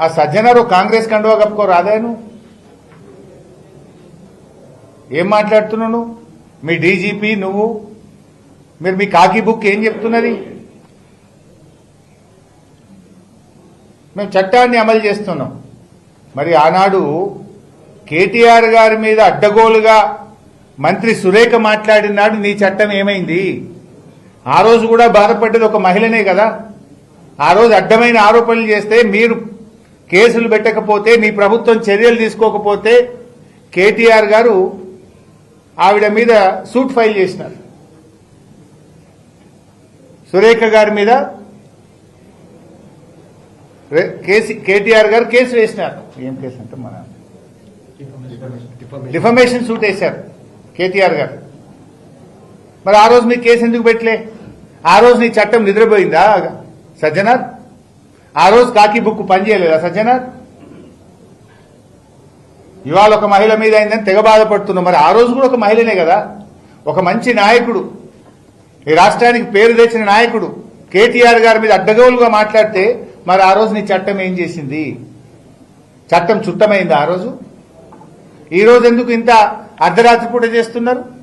ఆ సజ్జనరు కాంగ్రెస్ కండువా కప్పుకో రాదాను ఏం మాట్లాడుతున్నావు నువ్వు? మీ డీజీపీ నువ్వు? మీరు మీ కాకి బుక్ ఏం చెప్తున్నది? మేము చట్టాన్ని అమలు చేస్తున్నాం. మరి ఆనాడు కేటీఆర్ గారి మీద అడ్డగోలుగా మంత్రి సురేఖ మాట్లాడినాడు నీ చట్టం ఏమైంది? ఆ రోజు కూడా బాధపడ్డది ఒక మహిళనే కదా. ఆ రోజు అడ్డమైన ఆరోపణలు చేస్తే మీరు కేసులు పెట్టకపోతే మీ ప్రభుత్వం చర్యలు తీసుకోకపోతే కేటీఆర్ గారు ఆవిడ మీద సూట్ ఫైల్ చేసినారు. సురేఖ గారి మీద కేటీఆర్ గారు కేసు వేసినారు. ఏం కేసు అంటే మన డిఫమేషన్ సూట్ వేశారు కేటీఆర్ గారు. మరి ఆ రోజు మీ కేసు ఎందుకు పెట్టలే? ఆ రోజు నీ చట్టం నిద్రపోయిందా? సజ్జనార్? ఆ రోజు కాకి బుక్ పనిచేయలేదా సజ్జనాథ్ ఇవాళ ఒక మహిళ మీద అయిందని తెగ బాధపడుతున్నాం. మరి ఆ రోజు కూడా ఒక మహిళనే కదా? ఒక మంచి నాయకుడు. ఈ రాష్ట్రానికి పేరు తెచ్చిన నాయకుడు. కేటీఆర్ గారి మీద అడ్డగోలుగా మాట్లాడితే మరి ఆ రోజు నీ చట్టం ఏం చేసింది? చట్టం చుట్టమైంది ఆ రోజు? ఈ రోజు ఎందుకు ఇంత అర్ధరాత్రి పూట చేస్తున్నారు?